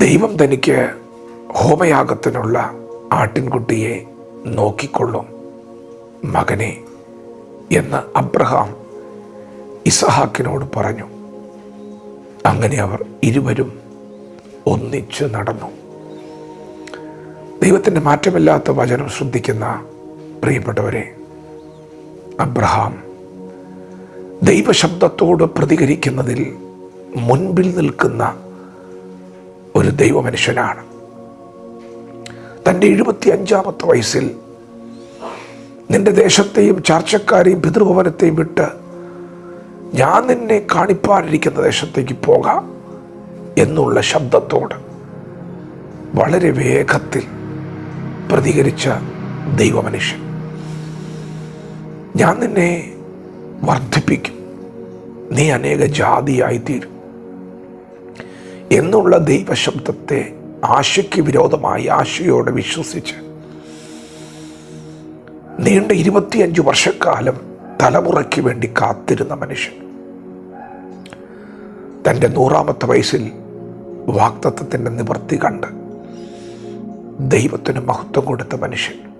ദൈവം തനിക്ക് ഹോമയാഗത്തിനുള്ള ആട്ടിൻകുട്ടിയെ നോക്കിക്കൊള്ളും. മകനെ എന്ന് അബ്രഹാം ഇസഹാക്കിനോട് പറഞ്ഞു. അങ്ങനെ അവർ ഇരുവരും ഒന്നിച്ച് നടന്നു. ദൈവത്തിന്റെ മാറ്റമില്ലാത്ത വചനം ശ്രദ്ധിക്കുന്ന പ്രിയപ്പെട്ടവരെ അബ്രഹാം ദൈവശബ്ദത്തോട് പ്രതികരിക്കുന്നതിൽ മുൻപിൽ നിൽക്കുന്ന ഒരു ദൈവമനുഷ്യനാണ്. തന്റെ എഴുപത്തി അഞ്ചാമത്തെ വയസ്സിൽ നിന്റെ ദേശത്തെയും ചാർച്ചക്കാരെയും പിതൃഭവനത്തെയും വിട്ട് ഞാൻ നിന്നെ കാണിപ്പാനിരിക്കുന്ന ദേശത്തേക്ക് പോകാം എന്നുള്ള ശബ്ദത്തോട് വളരെ വേഗത്തിൽ പ്രതികരിച്ച ദൈവമനുഷ്യൻ. ഞാൻ നിന്നെ വർദ്ധിപ്പിക്കും. നീ അനേക ജാതിയായിത്തീരും എന്നുള്ള ദൈവശബ്ദത്തെ ആശയ്ക്ക് വിരോധമായി ആശയോടെ വിശ്വസിച്ച് നീണ്ട ഇരുപത്തിയഞ്ച് വർഷക്കാലം തലമുറയ്ക്ക് വേണ്ടി കാത്തിരുന്ന മനുഷ്യൻ. തന്റെ നൂറാമത്തെ വയസ്സിൽ വാക്തത്വത്തിന്റെ നിവൃത്തി കണ്ട് ദൈവത്തിന് മഹത്വം കൊടുത്ത മനുഷ്യൻ.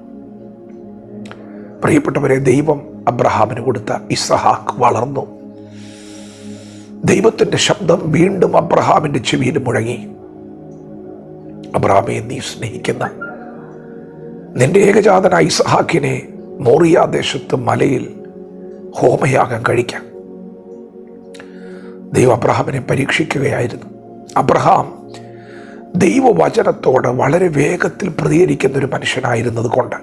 പ്രിയപ്പെട്ടവരെ ദൈവം അബ്രഹാമിന് കൊടുത്ത ഇസഹാക്ക് വളർന്നു. ദൈവത്തിന്റെ ശബ്ദം വീണ്ടും അബ്രഹാമിന്റെ ചെവിയിൽ മുഴങ്ങി. അബ്രഹാമെ നീ സ്നേഹിക്കുന്ന നിന്റെ ഏകജാതനായ ഇസഹാക്കിനെ മോറിയ ദേശത്ത് മലയിൽ ഹോമയാഗം കഴിക്കാം. ദൈവം അബ്രഹാമിനെ പരീക്ഷിക്കുകയായിരുന്നു. അബ്രഹാം ദൈവവചനത്തോട് വളരെ വേഗത്തിൽ പ്രതികരിക്കുന്ന ഒരു മനുഷ്യനായിരുന്നത് കൊണ്ട്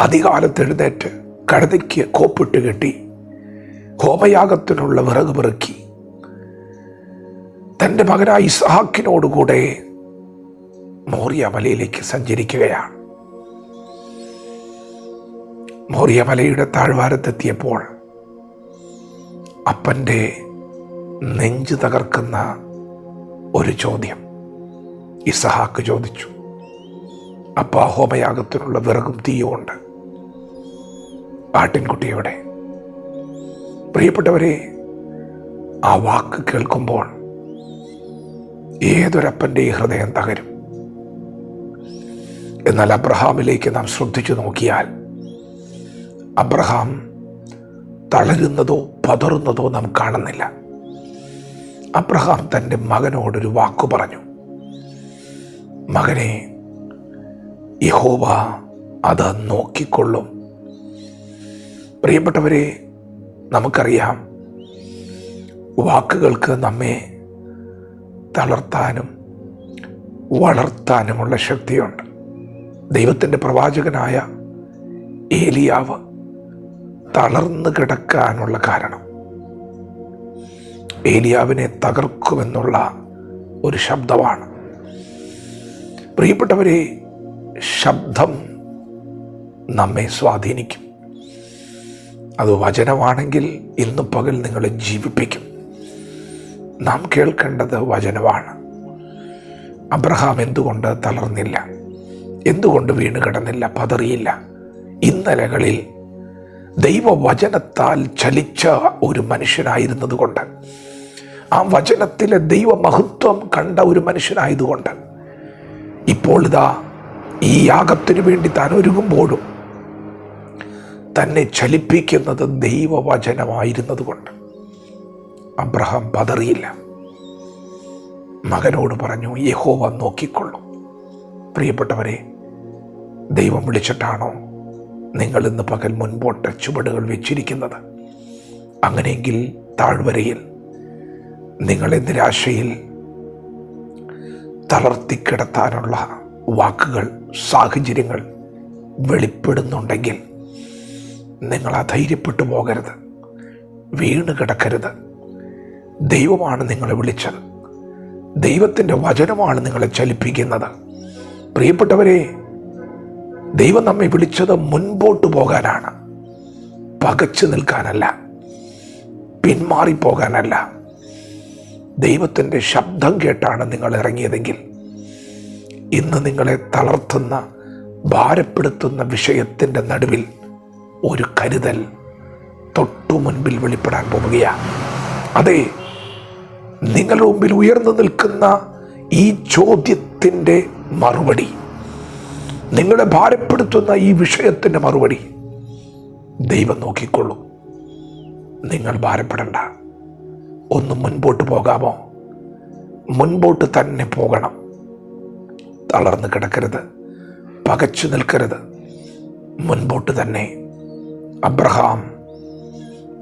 അധികാലത്ത് എഴുന്നേറ്റ് കഴുതയ്ക്ക് കോപ്പിട്ട് കെട്ടി ഹോമയാഗത്തിനുള്ള വിറക് പെറുക്കി തന്റെ മകനായ ഇസ്ഹാക്കിനോടുകൂടെ മോറിയ മലയിലേക്ക് സഞ്ചരിക്കുകയാണ്. മോറിയ മലയുടെ താഴ്വാരത്തെത്തിയപ്പോൾ അപ്പന്റെ നെഞ്ച് തകർക്കുന്ന ഒരു ചോദ്യം ഇസഹാക്ക് ചോദിച്ചു. അപ്പ ഹോമയാഗത്തിനുള്ള വിറകും തീയുമുണ്ട്. ആട്ടിൻകുട്ടിയോടെ പ്രിയപ്പെട്ടവരെ ആ വാക്ക് കേൾക്കുമ്പോൾ ഏതൊരപ്പന്റെ ഹൃദയം തകരും? എന്നാൽ അബ്രഹാമിലേക്ക് നാം ശ്രദ്ധിച്ചു നോക്കിയാൽ അബ്രഹാം തളരുന്നതോ പതറുന്നതോ നാം കാണുന്നില്ല. അബ്രഹാം തന്റെ മകനോടൊരു വാക്കു പറഞ്ഞു. മകനെ യഹോവ അത് നോക്കിക്കൊള്ളും. പ്രിയപ്പെട്ടവരെ നമുക്കറിയാം. വാക്കുകൾക്ക് നമ്മെ തളർത്താനും വളർത്താനുമുള്ള ശക്തിയുണ്ട്. ദൈവത്തിന്റെ പ്രവാചകനായ ഏലിയാവ് തളർന്നു കിടക്കാനുള്ള കാരണം. ഏലിയാവിനെ തകർക്കുമെന്നുള്ള ഒരു ശബ്ദമാണ്. പ്രിയപ്പെട്ടവരെ ശബ്ദം നമ്മെ സ്വാധീനിക്കും. അത് വചനമാണെങ്കിൽ ഇന്ന് പകൽ നിങ്ങളെ ജീവിപ്പിക്കും. നാം കേൾക്കേണ്ടത് വചനമാണ്. അബ്രഹാം എന്തുകൊണ്ട് തളർന്നില്ല? എന്തുകൊണ്ട് വീണ് കിടന്നില്ല? പതറിയില്ല. ഇന്നലകളിൽ ദൈവവചനത്താൽ ചലിച്ച ഒരു മനുഷ്യനായിരുന്നതുകൊണ്ട് ആ വചനത്തിലെ ദൈവമഹത്വം കണ്ട ഒരു മനുഷ്യനായതുകൊണ്ട് ഇപ്പോൾ ഇതാ ഈ യാഗത്തിനു വേണ്ടി താൻ ഒരുങ്ങുമ്പോഴും തന്നെ ചലിപ്പിക്കുന്നത് ദൈവവചനമായിരുന്നതുകൊണ്ട് അബ്രഹാം പതറിയില്ല. മകനോട് പറഞ്ഞു യഹോവ നോക്കിക്കൊള്ളും. പ്രിയപ്പെട്ടവരെ ദൈവം വിളിച്ചിട്ടാണോ നിങ്ങൾ ഇന്ന് പകൽ മുൻപോട്ട് ചുവടുകൾ വെച്ചിരിക്കുന്നത്? അങ്ങനെയെങ്കിൽ താഴ്വരയിൽ നിങ്ങളെ നിരാശയിൽ തളർത്തിക്കിടത്താനുള്ള വാക്കുകൾ സാഹചര്യങ്ങൾ വെളിപ്പെടുന്നുണ്ടെങ്കിൽ നിങ്ങൾ അധൈര്യപ്പെട്ടു പോകരുത്. വീണ് കിടക്കരുത്. ദൈവമാണ് നിങ്ങളെ വിളിച്ചത്. ദൈവത്തിന്റെ വചനമാണ് നിങ്ങളെ ചലിപ്പിക്കുന്നത്. പ്രിയപ്പെട്ടവരെ ദൈവം നമ്മെ വിളിച്ചത് മുൻപോട്ട് പോകാനാണ്. പകച്ചു നിൽക്കാനല്ല. പിന്മാറിപ്പോകാനല്ല. ദൈവത്തിന്റെ ശബ്ദം കേട്ടാണ് നിങ്ങൾ ഇറങ്ങിയതെങ്കിൽ ഇന്ന് നിങ്ങളെ തളർത്തുന്ന ഭാരപ്പെടുത്തുന്ന വിഷയത്തിന്റെ നടുവിൽ ഒരു കരുതൽ തൊട്ടു മുൻപിൽ വെളിപ്പെടാൻ പോവുകയാണ്. അതെ നിങ്ങളുടെ മുമ്പിൽ ഉയർന്നു നിൽക്കുന്ന ഈ ചോദ്യത്തിന്റെ മറുപടി നിങ്ങളെ ഭാരപ്പെടുത്തുന്ന ഈ വിഷയത്തിന്റെ മറുപടി ദൈവം നോക്കിക്കൊള്ളൂ. നിങ്ങൾ ഭാരപ്പെടണ്ട. ഒന്ന് മുൻപോട്ട് പോകാമോ? മുൻപോട്ട് തന്നെ പോകണം. തളർന്ന് കിടക്കരുത് പകച്ചു നിൽക്കരുത്. മുൻപോട്ട് തന്നെ അബ്രഹാം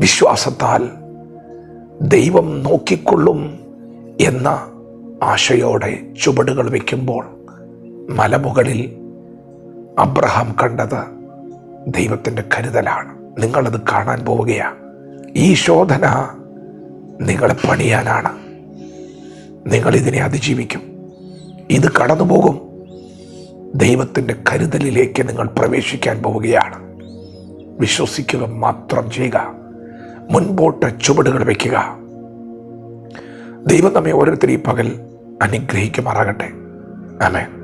വിശ്വാസത്താൽ ദൈവം നോക്കിക്കൊള്ളും എന്ന ആശയോടെ ചുവടുകൾ വയ്ക്കുമ്പോൾ മലമുകളിൽ അബ്രഹാം കണ്ടത് ദൈവത്തിന്റെ കരുതലാണ്. നിങ്ങളത് കാണാൻ പോവുകയാണ് ഈ ശോധന നിങ്ങളെ പണിയാനാണ്. നിങ്ങളിതിനെ അതിജീവിക്കും. ഇത് കടന്നുപോകും. ദൈവത്തിന്റെ കരുതലിലേക്ക് നിങ്ങൾ പ്രവേശിക്കാൻ പോവുകയാണ്. വിശ്വസിക്കുക മാത്രം ചെയ്യുക. മുൻപോട്ട് ചുവടുകൾ വയ്ക്കുക ദൈവം നമ്മെ ഓരോരുത്തരും ഈ പകൽ അനുഗ്രഹിക്കുമാറാകട്ടെ. ആമേൻ.